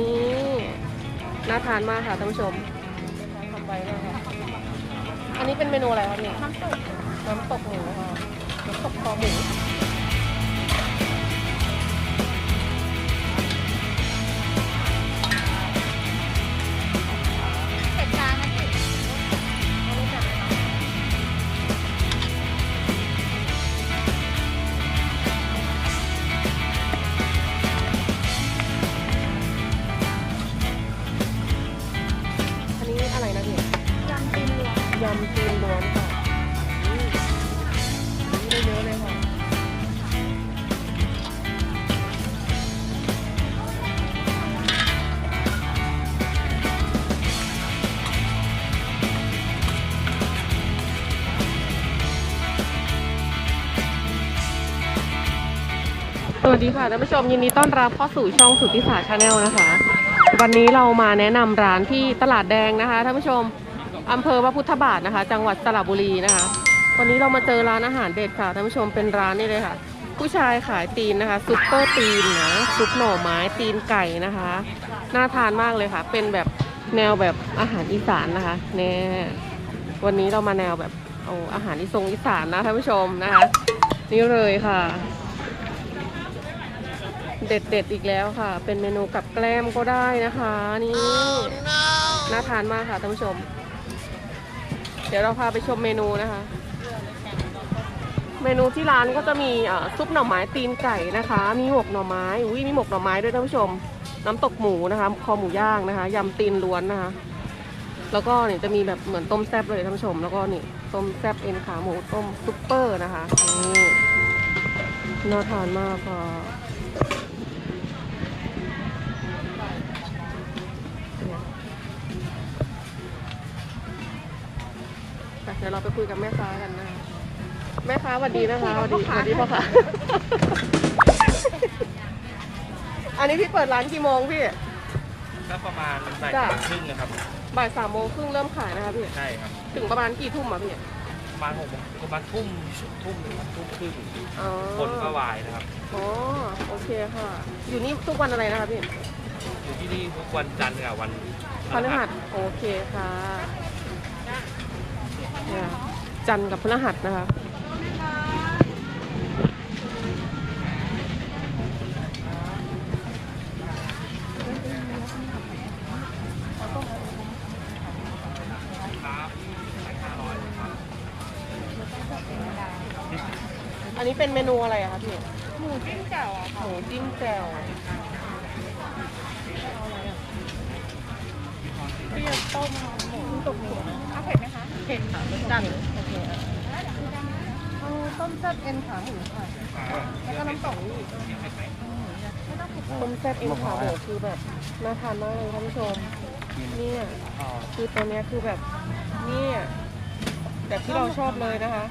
นี่น่าทานมากค่ะท่านผู้ชมทำไปมากค่ะอันนี้เป็นเมนูอะไรครับเนี่ยน้ำตกน้ำตกหมูค่ะน้ำตกคอหมู วัสดีค่ะท่านผู้ชมยินดีต้อนรับเข้าสู่ช่องสุทธิศาชาแนลนะคะ วันนี้เรามาแนะนำร้านที่ตลาดแดงนะคะท่านผู้ชมอำเภอพระพุทธบาทนะคะ จังหวัดสระบุรีนะคะ วันนี้เรามาเจอร้านอาหารเด็ดค่ะท่านผู้ชมเป็นร้านนี่เลยค่ะ ผู้ชายขายตีนนะคะซุปเปอร์ตีนนะซุปหน่อไม้ตีนไก่นะคะน่าทานมากเลยค่ะ เป็นแบบแนวแบบอาหารอีสานนะคะแน่วันนี้เรามาแนวแบบเอาอาหารอีสงอีสานนะท่านผู้ชมนะคะ นี่เลยค่ะ เด็ดเด็ดๆอีกแล้วค่ะ เป็นเมนูกับแกล้มก็ได้นะคะนี่น่าทานมากค่ะท่านผู้ชม เดี๋ยวเราพาไปชมเมนูนะคะ เมนูที่ร้านก็จะมีเอ่อซุปหน่อไม้ตีนไก่นะคะ มีหมกหน่อไม้อุ้ยมีหมกหน่อไม้ด้วยท่านผู้ชม น้ำตกหมูนะคะคอหมูย่างนะคะยำตีนล้วนนะคะ แล้วก็เนี่ยจะมีแบบเหมือนต้มแซ่บเลยท่านผู้ชม แล้วก็นี่ต้มแซ่บเอ็นขาหมูต้มซุปเปอร์นะคะนี่น่าทานมากค่ะ เดี๋ยวเราไปคุยกับแม่ค้ากันนะคะแม่ค้าสวัสดีนะคะสวัสดีสวัสดีพ่อค้าอันนี้พี่เปิดร้านกี่โมงพี่ก็ประมาณบ่ายจ้ะสามครึ่งนะครับบ่ายสามโมงครึ่งเริ่มขายนะคะพี่ใช่ครับถึงประมาณกี่ทุ่มอะพี่ประมาณหกโมงประมาณทุ่มทุ่มหนึ่งทุ่มครึ่งอ๋อคนก็วายนะครับอ๋อโอเคค่ะ อยู่นี่ทุกวันอะไรนะคะพี่อยู่ที่นี่ทุกวันจันทร์กับวันพฤหัสโอเคค่ะเนี่ย จันทร์กับพฤหัสนะคะครับห้าร้อยครับอันนี้เป็นเมนูอะไรอะคะพี่ หมูจิ้มแจ่วอะหค่ะมูจิ้มแจ่วเปรี้ยวต้มหมูตกหมู เอาเผ็ดไหมคะเผ็ดค่ะรสจัดโอเคอะเอาต้มแซ่บเอ็นขาหมูค่ะแล้วก็น้ำตกนี่ต้มแซ่บเอ็นขาหมูคือแบบน่าทานมากเลยท่านผู้ชมเนี่ยคือตัวเนี้ยคือแบบเนี่ยแบบที่เราชอบเลยนะคะ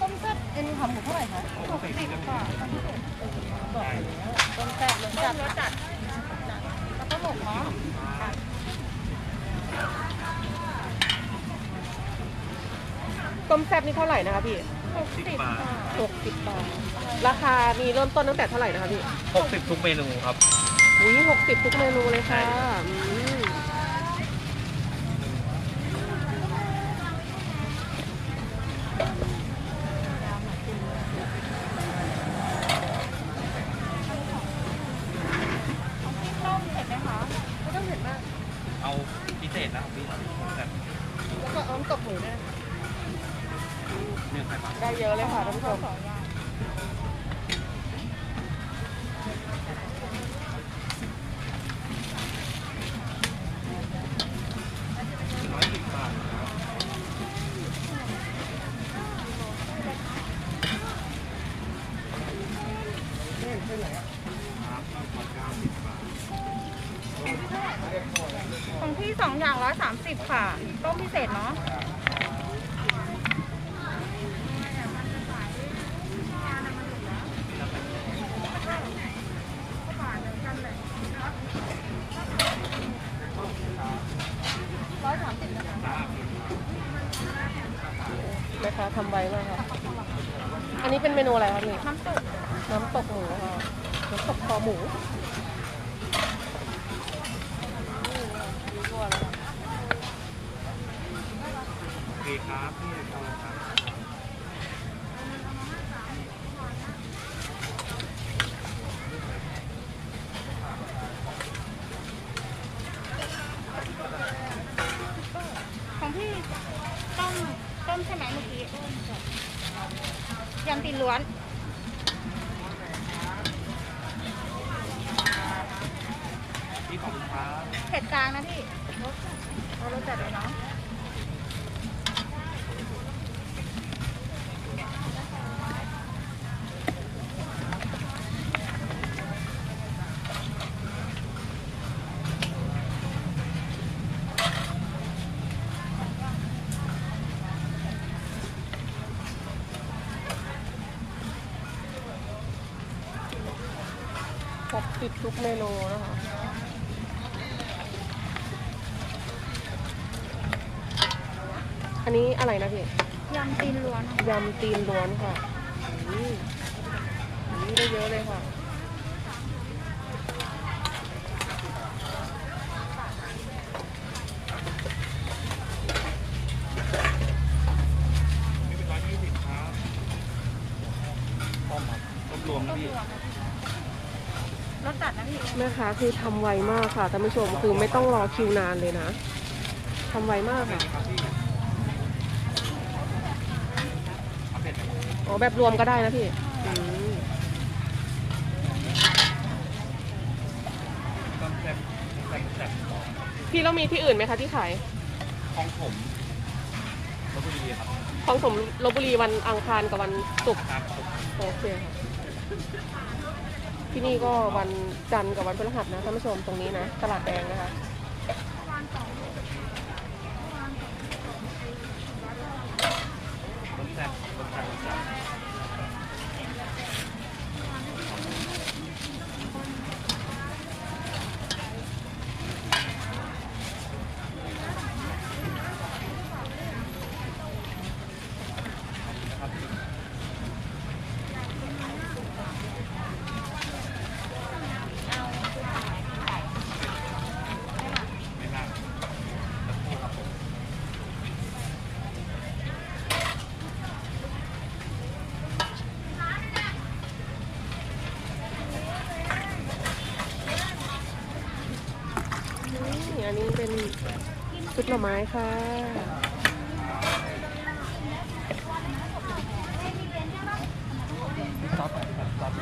ต้มแซ่บเอ็นขาหมูเท่าไหร่คะหกสิบค่ะต้มแซ่บรสจัดรสจัดแล้วก็หมกเนาะ ต้มแซ่บนี่เท่าไหร่นะคะพี่หกสิบค่ะหกสิบบาท ราคามีเริ่มต้นตั้งแต่เท่าไหร่นะคะพี่หกสิบทุกเมนูครับ อุ้ยหกสิบทุกเมนูเลยค่ะอืมไม่ต้องเผ็ดมาก เอาพิเศษนะครับพี่แบบ แล้วก็เอาน้ำตกหมูด้วยนะ เนื้อไข่ปลา ได้เยอะเลยค่ะท่านผู้ชม ร้อยสิบบาทครับ ของพี่สองอย่างร้อยสามสิบ ค่ะ ต้มพิเศษเนาะแม่ค้าทำไวมากค่ะ อันนี้เป็นเมนูอะไรคะพี่น้ำตก น้ำตกหมูค่ะ น้ำตกคอหมู ของพี่ต้มต้มใช่ไหมเมื่อกี้ยำตีล้วนพี่ของครัเผ็ดกลางนะพี่เรสจัดเลยเนาะ เมนูนะคะอันนี้อะไรนะพี่ยำตีนล้วนยำตีนล้วนค่ะอืมอันนี้ได้เยอะเลยค่ะนี่เป็นร้อยยี่สิบครับต้มครับต้มรวมนะพี่รสจัดนะพี่ แม่ค้าคือทำไวมากค่ะท่านผู้ชมคือไม่ต้องรอคิวนานเลยนะทำไวมากค่ะครับพี่เอาเผ็ดไหมอ๋อแบบรวมก็ได้นะพี่อืมต้มแซ่บแซ่บแซ่บพี่แล้วมีที่อื่นไหมคะที่ขายของผมลพบุรีครับของสมลบบุรีวันอังคารกับวันศุกร์ครับผมโอเคค่ะ ที่นี่ก็วันจันทร์กับวันพฤหัสนะท่านผู้ชมตรงนี้นะ ตลาดแดงนะคะ ต้มแซ่บต้มแซ่บต้มแซ่บนะครับพี่ไม่มากสักครู่ครับผม นี่อันนี้ เป็นชุดหน่อไม้ค่ะซอสแบบซอส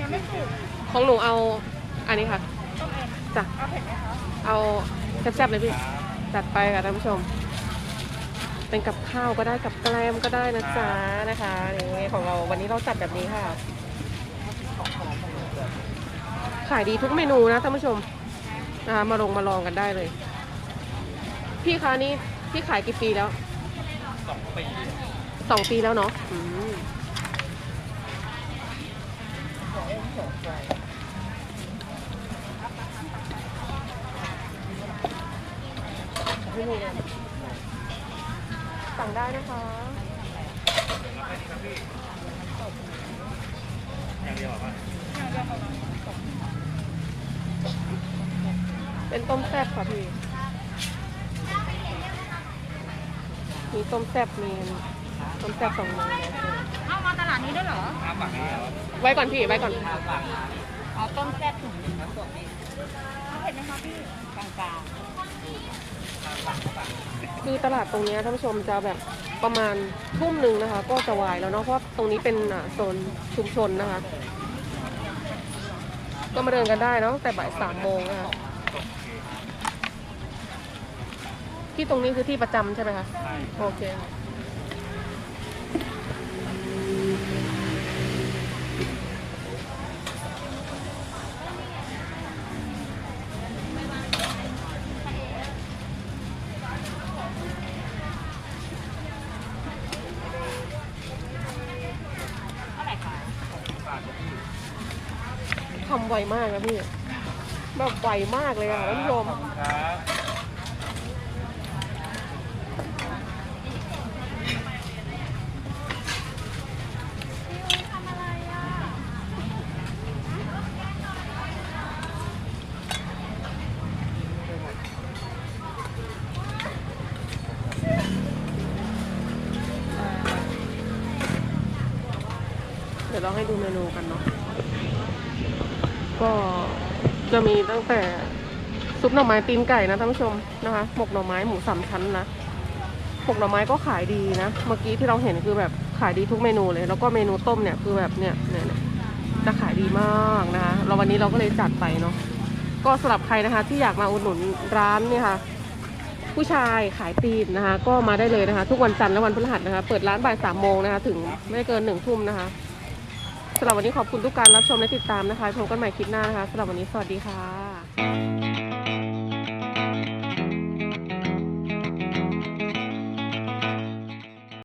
ยังไม่สุก ของหนูเอา อันนี้ค่ะต้มเอ็นจ้ะเอาเผ็ดไหมคะเอาแซ่บๆเลยพี่จัดไปค่ะท่านผู้ชม เป็นกับข้าวก็ได้กับแกล้มก็ได้นะจ๊ะนะคะนี่ของเราวันนี้เราจัดแบบนี้ค่ะ ขายดีทุกเมนูนะท่านผู้ชมนะคะมาลงมาลองกันได้เลย พี่คะนี่พี่ขายกี่ปีแล้วสองปีสองปีแล้วเนาะอืม ไม่มีเลยสั่งได้นะคะรับไปดีครับพี่อย่างเดียวเหรอครับเป็นต้มแซ่บค่ะพี่ มีต้มแซ่บมีต้มแซ่บสองมือเลยเอามาตลาดนี้ด้วยเหรอน้ำปักนี่เหรอ ไว้ก่อนพี่ ไว้ก่อน อ๋อ ต้มแซ่บถุงนึงเอาเผ็ดไหมคะพี่ กลางกลาง คือตลาดตรงเนี้ยท่านผู้ชมจะแบบประมาณทุ่มหนึ่งนะคะ ก็จะวายแล้วเนาะเพราะว่าตรงนี้เป็นอ่าโซนชุมชนนะคะ ก็มาเดินกันได้เนาะตั้งแต่บ่ายสามโมงนะคะโอเคที่ตรงนี้คือที่ประจำใช่ไหมคะใช่โอเค ไวมากนะพี่แบบไวมากเลยอะท่านผู้ชม ขอบคุณครับดี๋ยวเราให้ดูเมนูกันเนาะ ก็จะมีตั้งแต่ซุปหน่อไม้ตีนไก่นะท่านผู้ชมนะคะ หมกหน่อไม้หมูสามชั้นนะ หมกหน่อไม้ก็ขายดีนะ เมื่อกี้ที่เราเห็นคือแบบขายดีทุกเมนูเลย แล้วก็เมนูต้มเนี่ยคือแบบเนี่ยเนี่ยเนี่ยจะขายดีมากนะคะเราวันนี้เราก็เลยจัดไปเนาะ ก็สำหรับใครนะคะที่อยากมาอุดหนุนร้านเนี่ยค่ะ ผู้ชายขายตีนนะคะ ก็มาได้เลยนะคะ ทุกวันจันทร์และวันพฤหัสนะคะ เปิดร้านบ่ายสามโมงนะคะ ถึงไม่เกินหนึ่งทุ่มนะคะ สำหรับวันนี้ขอบคุณทุกการรับชมและติดตามนะคะพบกันใหม่คลิปหน้านะคะสำหรับวันนี้สวัสดีค่ะ